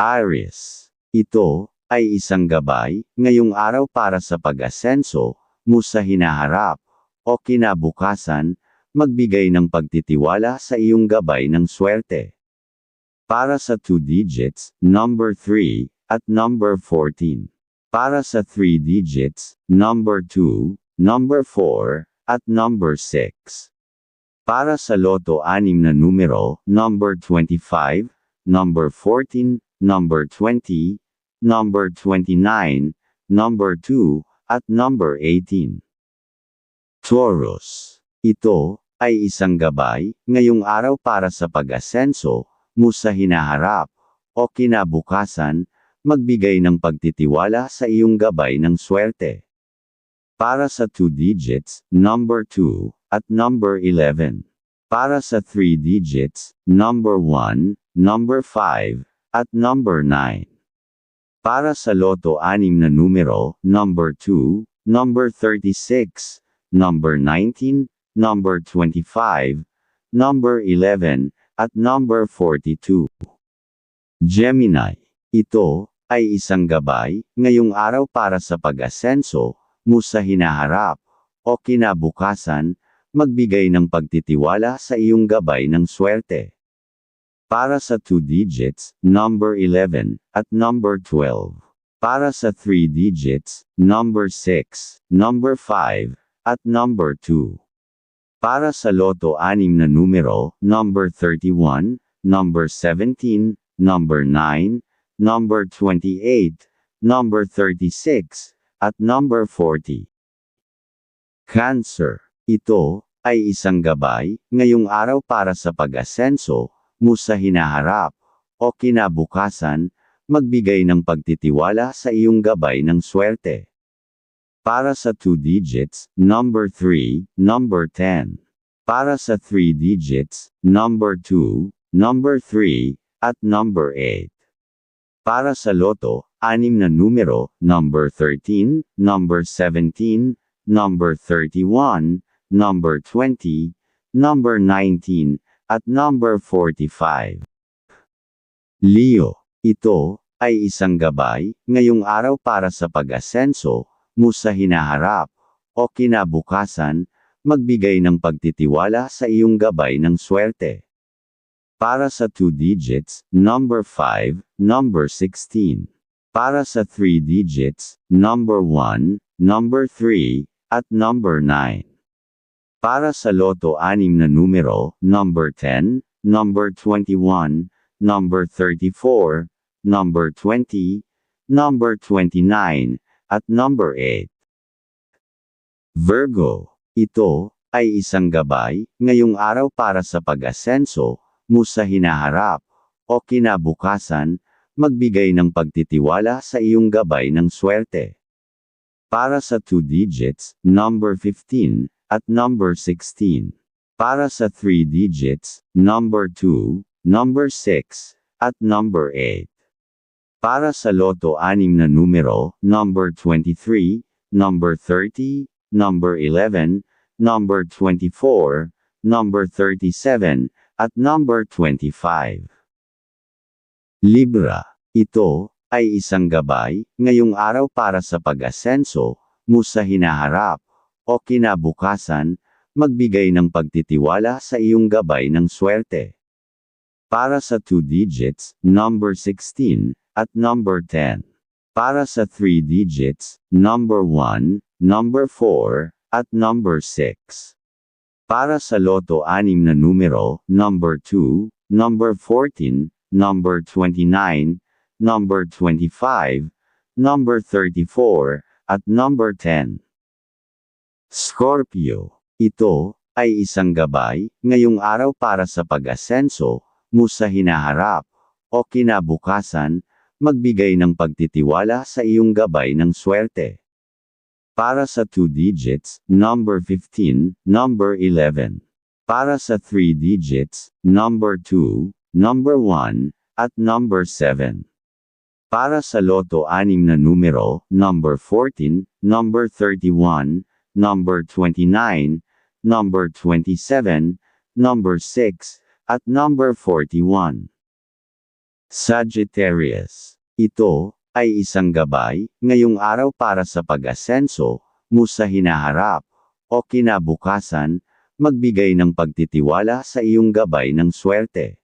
Aries. Ito ay isang gabay ngayong araw para sa pag-asenso mo sa hinaharap o kinabukasan, magbigay ng pagtitiwala sa iyong gabay ng swerte. Para sa 2 digits, number 3 at number 14. Para sa 3 digits, number 2, number 4 at number 6. Para sa loto anim na numero, number 25, number 14, number 20, number 29, number 2, at number 18. Taurus. Ito ay isang gabay ngayong araw para sa pag-asenso mo sa hinaharap o kinabukasan, magbigay ng pagtitiwala sa iyong gabay ng swerte. Para sa 2 digits, number 2, at number 11. Para sa 3 digits, number 1, number 5, at number 9. Para sa loto anim na numero, number 2, number 36, number 19, number 25, number 11, at number 42. Gemini. Ito ay isang gabay ngayong araw para sa pag-asenso mo sa hinaharap o kinabukasan, magbigay ng pagtitiwala sa iyong gabay ng swerte. Para sa 2 digits, number 11, at number 12. Para sa 3 digits, number 6, number 5, at number 2. Para sa loto anim na numero, number 31, number 17, number 9, number 28, number 36, at number 40. Cancer. Ito ay isang gabay ngayong araw para sa pag-asenso mo sa hinaharap o kinabukasan, magbigay ng pagtitiwala sa iyong gabay ng swerte. Para sa 2 digits, number 3, number 10. Para sa 3 digits, number 2, number 3, at number 8. Para sa loto, anim na numero, number 13, number 17, number 31, number 20, number 19, at number 45. Leo, ito ay isang gabay ngayong araw para sa pag-asenso mo sa hinaharap o kinabukasan, magbigay ng pagtitiwala sa iyong gabay ng swerte. Para sa 2 digits, number 5, number 16. Para sa 3 digits, number 1, number 3, at number 9. Para sa loto anim na numero, number 10, number 21, number 34, number 20, number 29, at number 8. Virgo, ito ay isang gabay ngayong araw para sa pag-asenso mo sa hinaharap o kinabukasan, magbigay ng pagtitiwala sa iyong gabay ng swerte. Para sa 2 digits, number 15, at number 16. Para sa 3 digits, number 2, number 6, at number 8. Para sa loto anim na numero, number 23, number 30, number 11, number 24, number 37, at number 25. Libra. Ito ay isang gabay ngayong araw para sa pag-asenso mo sa hinaharap o kinabukasan, magbigay ng pagtitiwala sa iyong gabay ng swerte. Para sa 2 digits, number 16, at number 10. Para sa 3 digits, number 1, number 4, at number 6. Para sa loto anim na numero, number 2, number 14, number 29, number 25, number 34, at number 10. Scorpio. Ito ay isang gabay ngayong araw para sa pag-asenso mo sa hinaharap o kinabukasan, magbigay ng pagtitiwala sa iyong gabay ng swerte. Para sa 2 digits, number 15, number 11. Para sa 3 digits, number 2, number 1, at number 7. Para sa loto anim na numero, number 14, number 31, number 29, number 27, number 6, at number 41. Sagittarius. Ito, ay isang gabay, ngayong araw para sa pag-asenso, mo sa hinaharap, o kinabukasan, magbigay ng pagtitiwala sa iyong gabay ng swerte.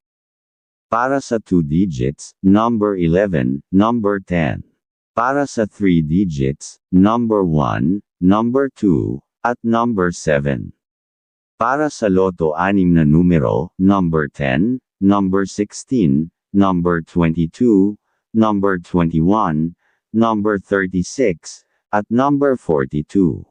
Para sa 2 digits, number 11, number 10. Para sa 3 digits, number 1, number 2, at number 7. Para sa loto anim na numero, number 10, number 16, number 22, number 21, number 36, at number 42.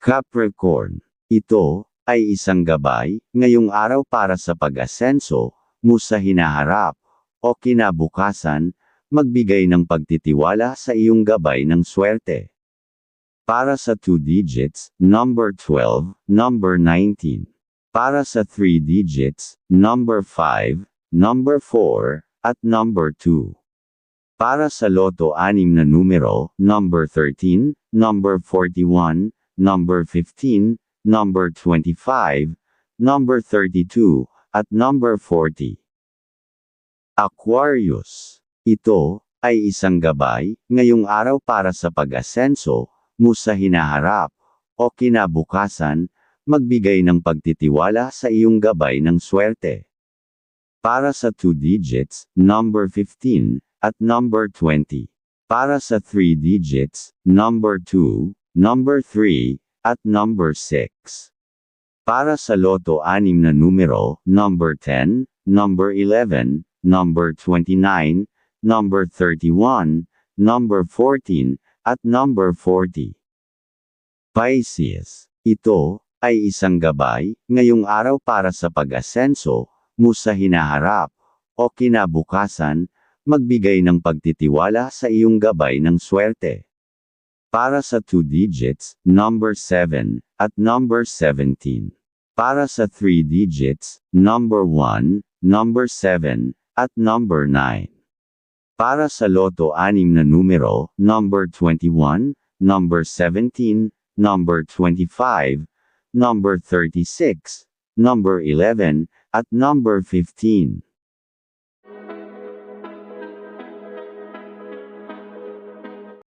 Capricorn. Ito, ay isang gabay, ngayong araw para sa pag-asenso, mo sa hinaharap, o kinabukasan, magbigay ng pagtitiwala sa iyong gabay ng swerte. Para sa 2 digits, number 12, number 19. Para sa 3 digits, number 5, number 4, at number 2. Para sa loto anim na numero, number 13, number 41, number 15, number 25, number 32, at number 40. Aquarius. Ito, ay isang gabay, ngayong araw para sa pag-asenso, mo sa hinaharap, o kinabukasan, magbigay ng pagtitiwala sa iyong gabay ng swerte. Para sa 2 digits, number 15, at number 20. Para sa 3 digits, number 2, number 3, at number 6. Para sa loto anim na numero, number 10, number 11, number 29, number 31, number 14, at number 40. Pisces. Ito, ay isang gabay, ngayong araw para sa pag-asenso, mo sa hinaharap, o kinabukasan, magbigay ng pagtitiwala sa iyong gabay ng swerte. Para sa 2 digits, number 7, at number 17. Para sa 3 digits, number 1, number 7, at number 9. Para sa loto anim na numero, number 21, number 17, number 25, number 36, number 11, at number 15.